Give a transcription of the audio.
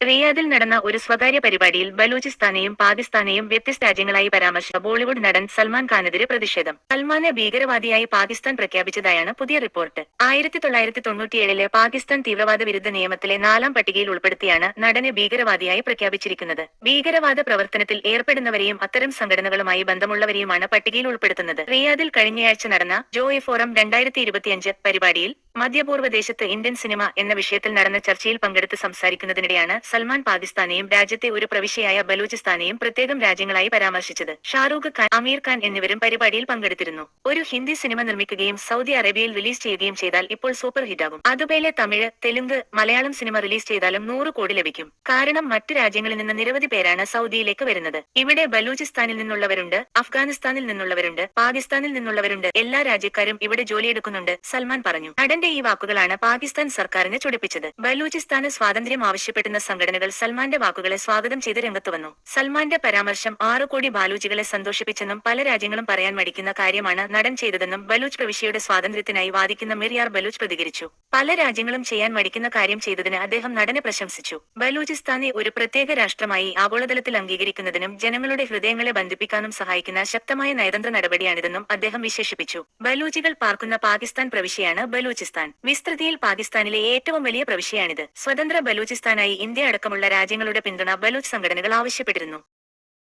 റിയാദിൽ നടന്ന ഒരു സ്വകാര്യ പരിപാടിയിൽ ബലൂചിസ്ഥാനെയും പാകിസ്ഥാനെയും വ്യത്യസ്ത രാജ്യങ്ങളായി പരാമർശിച്ച ബോളിവുഡ് നടൻ സൽമാൻ ഖാനെതിരെ പ്രതിഷേധം. സൽമാനെ ഭീകരവാദിയായി പാകിസ്ഥാൻ പ്രഖ്യാപിച്ചതായാണ് പുതിയ റിപ്പോർട്ട്. ആയിരത്തി തൊള്ളായിരത്തി തൊണ്ണൂറ്റിയേഴിലെ പാകിസ്ഥാൻ തീവ്രവാദ വിരുദ്ധ നിയമത്തിലെ നാലാം പട്ടികയിൽ ഉൾപ്പെടുത്തിയാണ് നടനെ ഭീകരവാദിയായി പ്രഖ്യാപിച്ചിരിക്കുന്നത്. ഭീകരവാദ പ്രവർത്തനത്തിൽ ഏർപ്പെടുന്നവരെയും അത്തരം സംഘടനകളുമായി ബന്ധമുള്ളവരെയുമാണ് പട്ടികയിൽ ഉൾപ്പെടുത്തുന്നത്. റിയാദിൽ കഴിഞ്ഞയാഴ്ച നടന്ന ജോയ് ഫോറം രണ്ടായിരത്തി പരിപാടിയിൽ മധ്യപൂർവ ദേശത്ത് ഇന്ത്യൻ സിനിമ എന്ന വിഷയത്തിൽ നടന്ന ചർച്ചയിൽ പങ്കെടുത്ത് സംസാരിക്കുന്നതിനിടെയാണ് സൽമാൻ പാകിസ്ഥാനെയും രാജ്യത്തെ ഒരു പ്രവിശ്യയായ ബലൂചിസ്ഥാനെയും പ്രത്യേകം രാജ്യങ്ങളായി പരാമർശിച്ചത്. ഷാറൂഖ് ഖാൻ അമീർ ഖാൻ എന്നിവരും പരിപാടിയിൽ പങ്കെടുത്തിരുന്നു. ഒരു ഹിന്ദി സിനിമ നിർമ്മിക്കുകയും സൗദി അറേബ്യയിൽ റിലീസ് ചെയ്യുകയും ചെയ്താൽ ഇപ്പോൾ സൂപ്പർ ഹിറ്റാകും. അതുപോലെ തമിഴ് തെലുങ്ക് മലയാളം സിനിമ റിലീസ് ചെയ്താലും നൂറ് കോടി ലഭിക്കും. കാരണം മറ്റ് രാജ്യങ്ങളിൽ നിന്ന് നിരവധി പേരാണ് സൗദിയിലേക്ക് വരുന്നത്. ഇവിടെ ബലൂചിസ്ഥാനിൽ നിന്നുള്ളവരുണ്ട് അഫ്ഗാനിസ്ഥാനിൽ നിന്നുള്ളവരുണ്ട് പാകിസ്ഥാനിൽ നിന്നുള്ളവരുണ്ട്. എല്ലാ രാജ്യക്കാരും ഇവിടെ ജോലിയെടുക്കുന്നുണ്ട് സൽമാൻ പറഞ്ഞു. നടന്റെ ഈ വാക്കുകളാണ് പാകിസ്ഥാൻ സർക്കാരിനെ ചൊടിപ്പിച്ചത്. ബലൂചിസ്ഥാന് സ്വാതന്ത്ര്യം ആവശ്യപ്പെടുന്ന സംഘടനകൾ സൽമാന്റെ വാക്കുകളെ സ്വാഗതം ചെയ്ത് രംഗത്ത് വന്നു. സൽമാന്റെ പരാമർശം ആറു കോടി ബാലൂജികളെ സന്തോഷിപ്പിച്ചെന്നും പല രാജ്യങ്ങളും പറയാൻ മടിക്കുന്ന കാര്യമാണ് നടൻ ചെയ്തതെന്നും ബലൂച്ച് പ്രവിശ്യയുടെ സ്വാതന്ത്ര്യത്തിനായി വാദിക്കുന്ന മിർയാർ ബലൂച്ച് പ്രതികരിച്ചു. പല രാജ്യങ്ങളും ചെയ്യാൻ മടിക്കുന്ന കാര്യം ചെയ്തതിന് അദ്ദേഹം നടനെ പ്രശംസിച്ചു. ബലൂചിസ്ഥാനെ ഒരു പ്രത്യേക രാഷ്ട്രമായി ആഗോളതലത്തിൽ അംഗീകരിക്കുന്നതിനും ജനങ്ങളുടെ ഹൃദയങ്ങളെ ബന്ധിപ്പിക്കാനും സഹായിക്കുന്ന ശക്തമായ നയതന്ത്ര നടപടിയാണിതെന്നും അദ്ദേഹം വിശേഷിപ്പിച്ചു. ബലൂജികൾ പാർക്കുന്ന പാകിസ്ഥാൻ പ്രവിശ്യയാണ് ബലൂചിസ്ഥാൻ വിസ്തൃതിയിൽ പാകിസ്ഥാനിലെ ഏറ്റവും വലിയ പ്രവിശ്യയാണിത്. സ്വതന്ത്ര ബലൂചിസ്ഥാനായി ഇന്ത്യ അടക്കമുള്ള രാജ്യങ്ങളുടെ പിന്തുണ ബലൂച്ച് സംഘടനകൾ ആവശ്യപ്പെട്ടിരുന്നു.